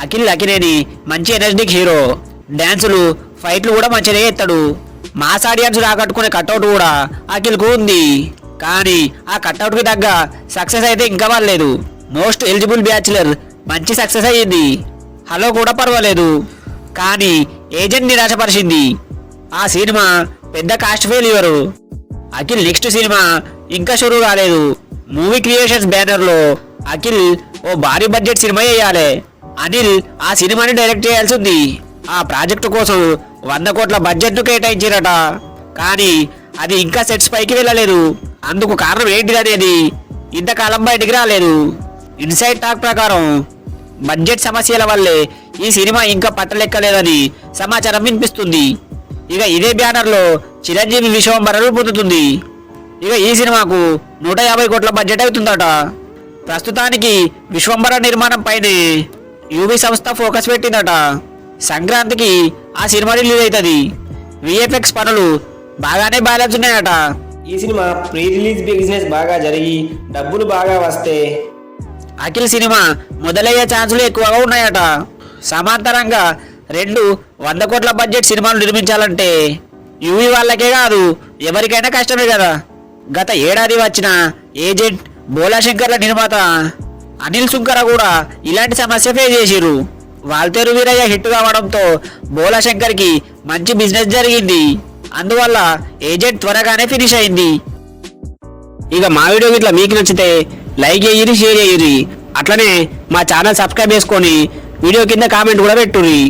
అఖిల్ అఖిలేని మంచి energetic hero డ్యాన్సులు ఫైట్లు కూడా మంచిగా ఎత్తాడు మాస్ ఆడియన్స్ రాకట్టుకునే కట్అవుట్ కూడా అఖిల్కు ఉంది. కానీ ఆ కట్అవుట్కి తగ్గ సక్సెస్ అయితే ఇంకా పర్లేదు. మోస్ట్ ఎలిజిబుల్ బ్యాచులర్ మంచి సక్సెస్ అయ్యింది. హలో కూడా పర్వాలేదు. కానీ ఏజెంట్ నిరాశపరిచింది. ఆ సినిమా పెద్ద cost failure Akhil next cinema ఇంకా షురూ కాలేదు. మూవీ క్రియేషన్స్ బ్యానర్లో అఖిల్ ఓ భారీ బడ్జెట్ సినిమా వేయాలి అనిల్ ఆ సినిమాని డైరెక్ట్ చేయాల్సి ఉంది ఆ ప్రాజెక్టు కోసం వంద కోట్ల బడ్జెట్ను కేటాయించారట. కానీ అది ఇంకా సెట్స్ పైకి వెళ్ళలేదు. అందుకు కారణం ఏంటిది అనేది ఇంతకాలం బయటికి రాలేదు. ఇన్సైడ్ టాక్ ప్రకారం బడ్జెట్ సమస్యల వల్లే ఈ సినిమా ఇంకా పట్టలెక్కలేదని సమాచారం వినిపిస్తుంది. ఇక ఇదే బ్యానర్లో చిరంజీవి విశ్వంబరలు పొందుతుంది ఇక ఈ సినిమాకు నూట యాభై కోట్ల బడ్జెట్ అవుతుందట. ప్రస్తుతానికి విశ్వంబర నిర్మాణం పైనే యూవి సంస్థ ఫోకస్ పెట్టిందట. సంక్రాంతికి ఆ సినిమా రిలీజ్ అవుతుంది విఎఫ్ఎక్స్ పనులు బాగానే బ్యాలెన్స్ ఉన్నాయట. ఈ సినిమా ప్రీ రిలీజ్ బిజినెస్ బాగా జరిగి డబ్బులు బాగా వస్తే అఖిల్ సినిమా మొదలయ్యే ఛాన్సులు ఎక్కువగా ఉన్నాయట. సమాంతరంగా రెండు వంద కోట్ల బడ్జెట్ సినిమాలు నిర్మించాలంటే యూవి వాళ్ళకే కాదు ఎవరికైనా కష్టమే కదా. గత ఏడాది వచ్చిన ఏజెంట్ బోలాశంకర్ల నిర్మాత అనిల్ సుంకర కూడా ఇలాంటి సమస్య ఫేస్ చేసిరు వాల్తేరు వీరయ్య హిట్ కావడంతో బోలాశంకర్కి మంచి బిజినెస్ జరిగింది. అందువల్ల ఏజెంట్ త్వరగానే ఫినిష్ అయింది. ఇక మా వీడియో ఇట్లా మీకు నచ్చితే లైక్ చేయరి షేర్ చేయరి అట్లనే మా ఛానల్ సబ్స్క్రైబ్ చేసుకొని వీడియో కింద కామెంట్ కూడా పెట్టుర్రి.